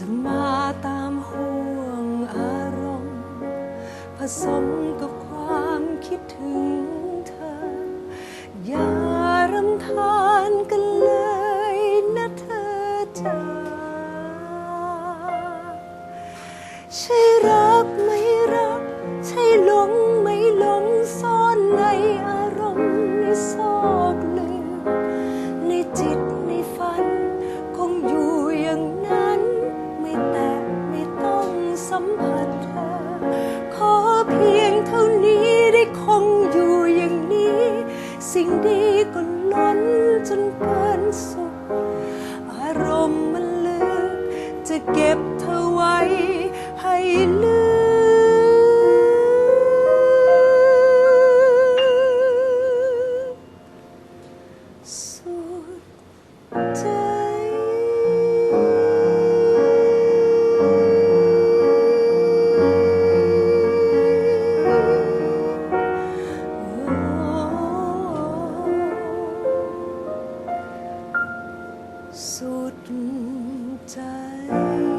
จะมาตามห่วงอารมณ์ ผสมกับความคิดถึงเธอ อย่ารำคาญกันเลยนะเธอจ้าใช่รัก เกินสุข อารมณ์มันลึก จะเก็บเธอไว้ให้ลึกสุดใจ suit and tie.